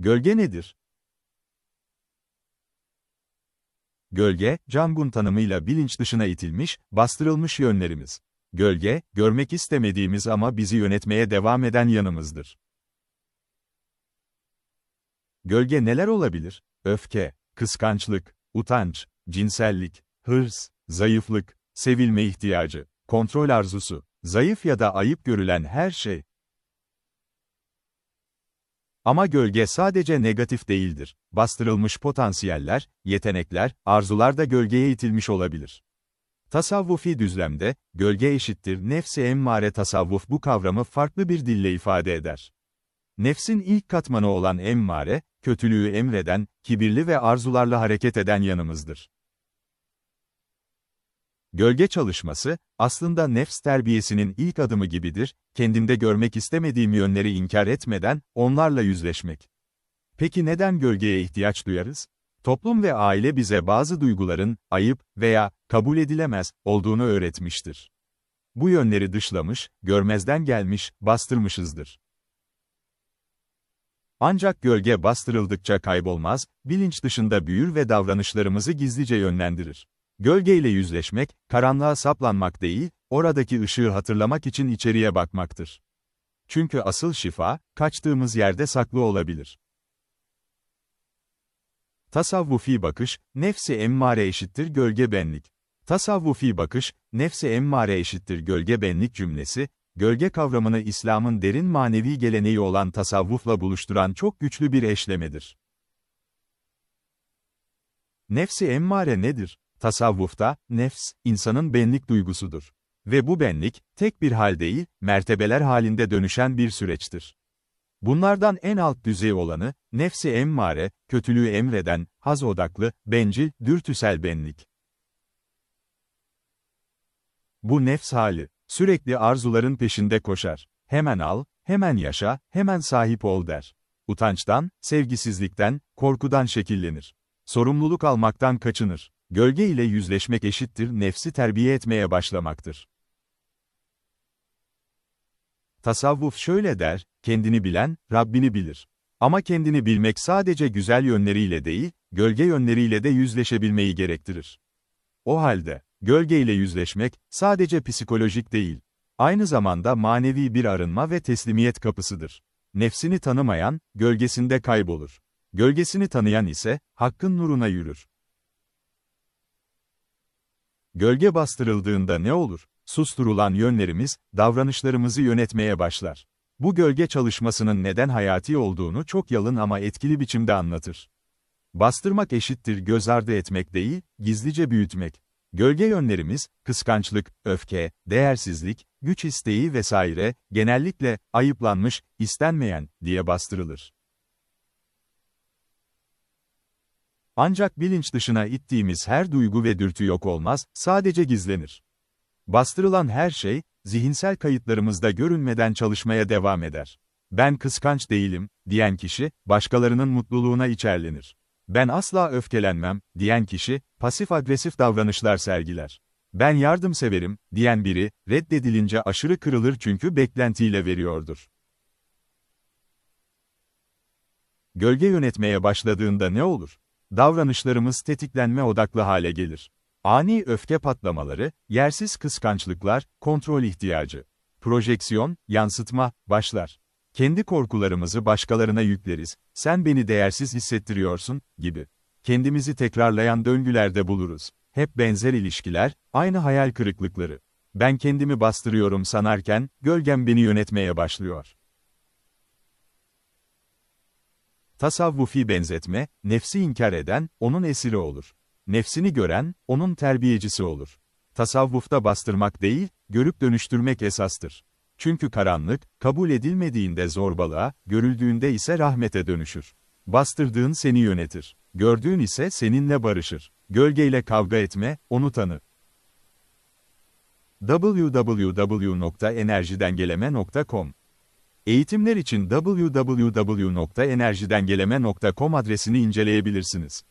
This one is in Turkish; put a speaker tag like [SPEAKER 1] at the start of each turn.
[SPEAKER 1] Gölge nedir? Gölge, Cangun tanımıyla bilinç dışına itilmiş, bastırılmış yönlerimiz. Gölge, görmek istemediğimiz ama bizi yönetmeye devam eden yanımızdır. Gölge neler olabilir? Öfke, kıskançlık, utanç, cinsellik, hırs, zayıflık, sevilme ihtiyacı, kontrol arzusu, zayıf ya da ayıp görülen her şey. Ama gölge sadece negatif değildir. Bastırılmış potansiyeller, yetenekler, arzular da gölgeye itilmiş olabilir. Tasavvufi düzlemde, gölge eşittir nefsi emmare tasavvuf bu kavramı farklı bir dille ifade eder. Nefsin ilk katmanı olan emmare, kötülüğü emreden, kibirli ve arzularla hareket eden yanımızdır. Gölge çalışması, aslında nefs terbiyesinin ilk adımı gibidir, kendimde görmek istemediğim yönleri inkar etmeden, onlarla yüzleşmek. Peki neden gölgeye ihtiyaç duyarız? Toplum ve aile bize bazı duyguların, ayıp veya kabul edilemez olduğunu öğretmiştir. Bu yönleri dışlamış, görmezden gelmiş, bastırmışızdır. Ancak gölge bastırıldıkça kaybolmaz, bilinç dışında büyür ve davranışlarımızı gizlice yönlendirir. Gölgeyle yüzleşmek, karanlığa saplanmak değil, oradaki ışığı hatırlamak için içeriye bakmaktır. Çünkü asıl şifa, kaçtığımız yerde saklı olabilir. Tasavvufi bakış, nefsi emmare eşittir gölge benlik. Tasavvufi bakış, nefsi emmare eşittir gölge benlik cümlesi, gölge kavramını İslam'ın derin manevi geleneği olan tasavvufla buluşturan çok güçlü bir eşlemedir. Nefsi emmare nedir? Tasavvufta, nefs, insanın benlik duygusudur. Ve bu benlik, tek bir hal değil, mertebeler halinde dönüşen bir süreçtir. Bunlardan en alt düzey olanı, nefsi emmare, kötülüğü emreden, haz odaklı, bencil, dürtüsel benlik. Bu nefs hali, sürekli arzuların peşinde koşar. Hemen al, hemen yaşa, hemen sahip ol der. Utançtan, sevgisizlikten, korkudan şekillenir. Sorumluluk almaktan kaçınır. Gölge ile yüzleşmek eşittir nefsi terbiye etmeye başlamaktır. Tasavvuf şöyle der, kendini bilen, Rabbini bilir. Ama kendini bilmek sadece güzel yönleriyle değil, gölge yönleriyle de yüzleşebilmeyi gerektirir. O halde, gölgeyle yüzleşmek, sadece psikolojik değil, aynı zamanda manevi bir arınma ve teslimiyet kapısıdır. Nefsini tanımayan, gölgesinde kaybolur. Gölgesini tanıyan ise, hakkın nuruna yürür. Gölge bastırıldığında ne olur? Susturulan yönlerimiz, davranışlarımızı yönetmeye başlar. Bu gölge çalışmasının neden hayati olduğunu çok yalın ama etkili biçimde anlatır. Bastırmak eşittir göz ardı etmek değil, gizlice büyütmek. Gölge yönlerimiz, kıskançlık, öfke, değersizlik, güç isteği vesaire, genellikle, ayıplanmış, istenmeyen, diye bastırılır. Ancak bilinç dışına ittiğimiz her duygu ve dürtü yok olmaz, sadece gizlenir. Bastırılan her şey, zihinsel kayıtlarımızda görünmeden çalışmaya devam eder. Ben kıskanç değilim, diyen kişi, başkalarının mutluluğuna içerlenir. Ben asla öfkelenmem, diyen kişi, pasif-agresif davranışlar sergiler. Ben yardımseverim, diyen biri, reddedilince aşırı kırılır çünkü beklentiyle veriyordur. Gölge yönetmeye başladığında ne olur? Davranışlarımız tetiklenme odaklı hale gelir. Ani öfke patlamaları, yersiz kıskançlıklar, kontrol ihtiyacı, projeksiyon, yansıtma, başlar. Kendi korkularımızı başkalarına yükleriz, sen beni değersiz hissettiriyorsun, gibi. Kendimizi tekrarlayan döngülerde buluruz. Hep benzer ilişkiler, aynı hayal kırıklıkları. Ben kendimi bastırıyorum sanarken, gölgem beni yönetmeye başlıyor. Tasavvufi benzetme, nefsi inkar eden, onun esiri olur. Nefsini gören, onun terbiyecisi olur. Tasavvufta bastırmak değil, görüp dönüştürmek esastır. Çünkü karanlık, kabul edilmediğinde zorbalığa, görüldüğünde ise rahmete dönüşür. Bastırdığın seni yönetir. Gördüğün ise seninle barışır. Gölgeyle kavga etme, onu tanı. www.enerjidengeleme.com Eğitimler için www.enerjidengeleme.com adresini inceleyebilirsiniz.